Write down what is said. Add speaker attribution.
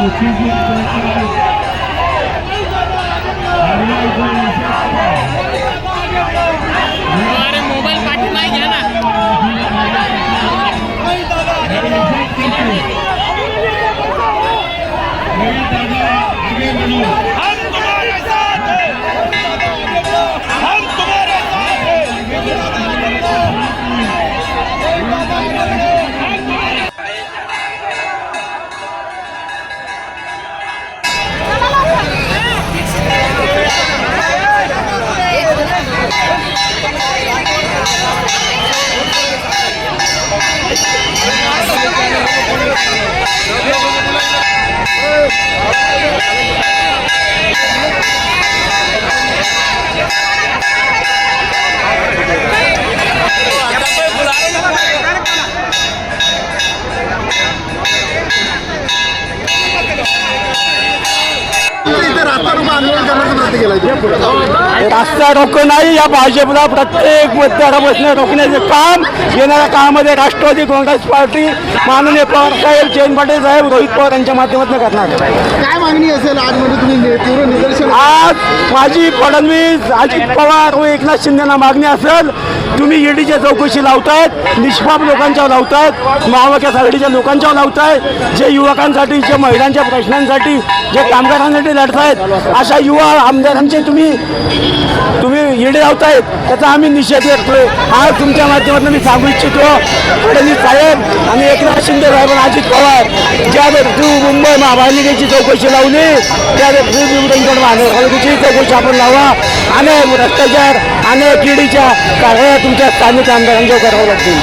Speaker 1: 我今
Speaker 2: 天刚到 आंदोलन करण्याचा केला.
Speaker 3: रस्ता नाही या भाजपला प्रत्येक मतदारा बसण्या रोखण्याचे काम येणाऱ्या काळामध्ये राष्ट्रवादी काँग्रेस पार्टी माननीय पवार साहेब जयंत पाटील साहेब रोहित पवार यांच्या माध्यमातून करणार
Speaker 2: काय मागणी असेल आज म्हणजे तुम्ही तीव्र
Speaker 3: आज माझी फडणवीस अजित पवार व एकनाथ शिंदेना मागणी असेल. तुम्ही ईडीच्या चौकशी लावतायत निष्पाप लोकांच्यावर लावतायत महाविकास आघाडीच्या लोकांच्यावर लावतायत जे युवकांसाठी जे महिलांच्या प्रश्नांसाठी जे कामगारांसाठी लढतायत अशा युवा आमदारांचे तुम्ही तुम्ही ईडी लावतायत त्याचा आम्ही निषेध करतोय. आज तुमच्या माध्यमातून मी सांगू इच्छितो फडणवीस साहेब आणि एकनाथ शिंदे साहेब अजित पवार ज्या व्यक्ती मुंबई महापालिकेची चौकशी लावली त्या व्यक्ती पिंपरी महानगरपालिकेची चौकशी आपण लावा. अनेक भ्रष्टाचार अनेक किडीच्या कारवाया तुमच्या स्थानिक आमदारांच्या करावं लागतील.